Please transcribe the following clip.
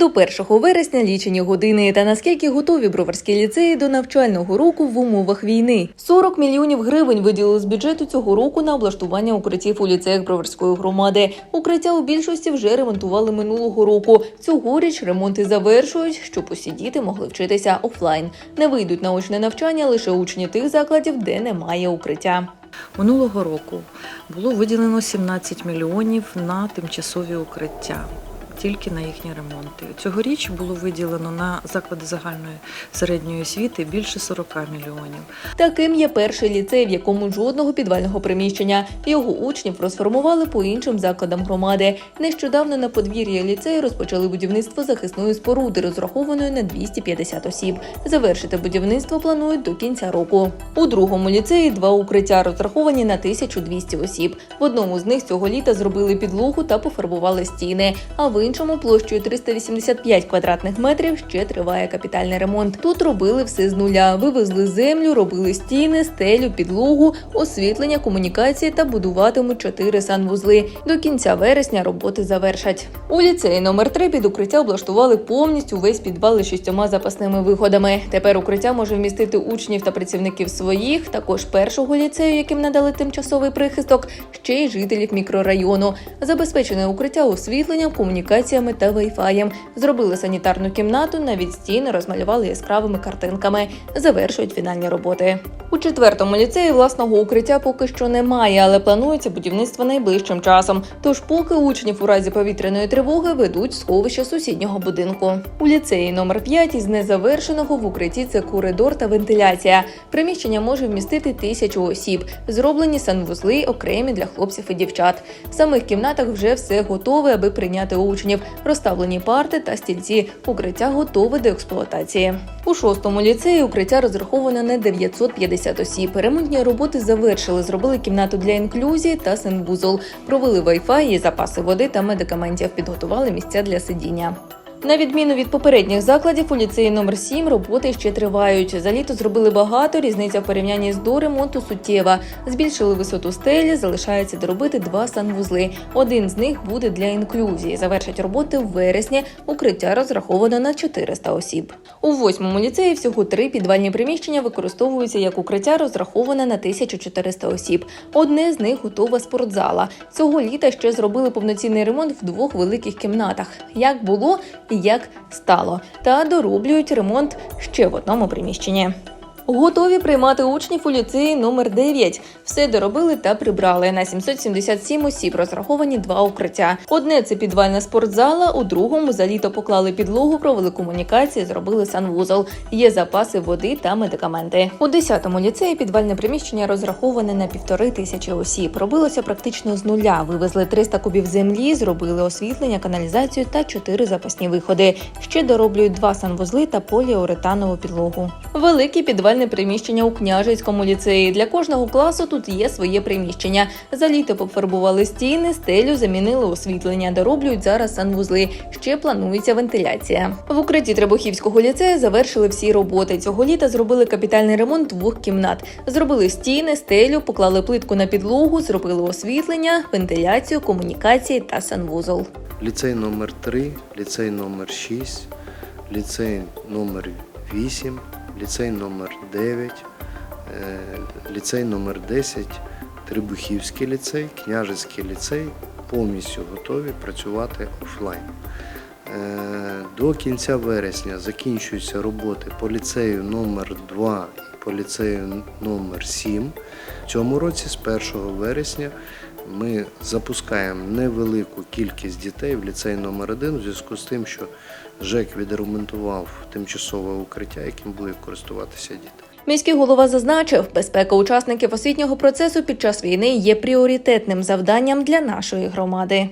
До 1 вересня лічені години та наскільки готові броварські ліцеї до навчального року в умовах війни. 40 мільйонів гривень виділили з бюджету цього року на облаштування укриттів у ліцеях броварської громади. Укриття у більшості вже ремонтували минулого року. Цьогоріч ремонти завершують, щоб усі діти могли вчитися офлайн. Не вийдуть на очне навчання лише учні тих закладів, де немає укриття. Минулого року було виділено 17 мільйонів на тимчасові укриття. Тільки на їхні ремонти. Цьогоріч було виділено на заклади загальної середньої освіти більше 40 мільйонів. Таким є перший ліцей, в якому жодного підвального приміщення. Його учнів розформували по іншим закладам громади. Нещодавно на подвір'ї ліцею розпочали будівництво захисної споруди, розрахованої на 250 осіб. Завершити будівництво планують до кінця року. У другому ліцеї два укриття розраховані на 1200 осіб. В одному з них цього літа зробили підлогу та пофарбували стіни. А в іншому площею 385 квадратних метрів ще триває капітальний ремонт. Тут робили все з нуля. Вивезли землю, робили стіни, стелю, підлогу, освітлення, комунікації та будуватимуть чотири санвузли. До кінця вересня роботи завершать. У ліцеї номер 3 під укриття облаштували повністю весь підвал із шістьома запасними виходами. Тепер укриття може вмістити учнів та працівників своїх, також першого ліцею, яким надали тимчасовий прихисток, ще й жителів мікрорайону. Забезпечене укриття освітленням, комунікаціями та вайфаєм. Зробили санітарну кімнату, навіть стіни розмалювали яскравими картинками. Завершують фінальні роботи. У четвертому ліцеї власного укриття поки що немає, але планується будівництво найближчим часом. Тож, поки учнів у разі повітряної тривоги ведуть сховище сусіднього будинку. У ліцеї номер 5 із незавершеного в укритті це коридор та вентиляція. Приміщення може вмістити тисячу осіб. Зроблені санвузли окремі для хлопців і дівчат. В самих кімнатах вже все готове, аби прийняти учнів. Розставлені парти та стільці. Укриття готове до експлуатації. У шостому ліцеї укриття розраховано на 950 осіб. Ремонтні роботи завершили. Зробили кімнату для інклюзії та санвузол. Провели вайфай запаси води та медикаментів. Підготували місця для сидіння. На відміну від попередніх закладів, у ліцеї номер 7 роботи ще тривають. За літо зробили багато, різниця в порівнянні з до ремонту суттєва. Збільшили висоту стелі, залишається доробити два санвузли. Один з них буде для інклюзії. Завершать роботи в вересні. Укриття розраховано на 400 осіб. У восьмому ліцеї всього три підвальні приміщення використовуються як укриття, розраховане на 1400 осіб. Одне з них готова спортзала. Цього літа ще зробили повноцінний ремонт в двох великих кімнатах. Як було як стало, та дороблюють ремонт ще в одному приміщенні. Готові приймати учнів у ліцеї номер 9. Все доробили та прибрали. На 777 осіб розраховані два укриття. Одне це підвальна спортзала, у другому за літо поклали підлогу, провели комунікації, зробили санвузол. Є запаси води та медикаменти. У 10-му ліцеї підвальне приміщення розраховане на півтори тисячі осіб. Робилося практично з нуля. Вивезли 300 кубів землі, зробили освітлення, каналізацію та чотири запасні виходи. Ще дороблюють два санвузли та поліуретанову підлогу. Велике підвальне приміщення у княжицькому ліцеї. Для кожного класу тут є своє приміщення. За літо пофарбували стіни, стелю, замінили освітлення. Дороблюють зараз санвузли. Ще планується вентиляція. В укритті Требухівського ліцею завершили всі роботи. Цього літа зробили капітальний ремонт двох кімнат. Зробили стіни, стелю, поклали плитку на підлогу, зробили освітлення, вентиляцію, комунікації та санвузол. ліцей номер 3 ліцей номер 6 ліцей номер 8 ліцей номер 9 е, ліцей номер 10 Трибухівський ліцей, Княжицький ліцей повністю готові працювати офлайн. Е, До кінця вересня закінчуються роботи по ліцею номер 2 і по ліцею номер 7. В цьому році, з 1 вересня, ми запускаємо невелику кількість дітей в ліцей номер 1 у зв'язку з тим, що ЖЕК відремонтував тимчасове укриття, яким будуть користуватися діти. Міський голова зазначив, безпека учасників освітнього процесу під час війни є пріоритетним завданням для нашої громади.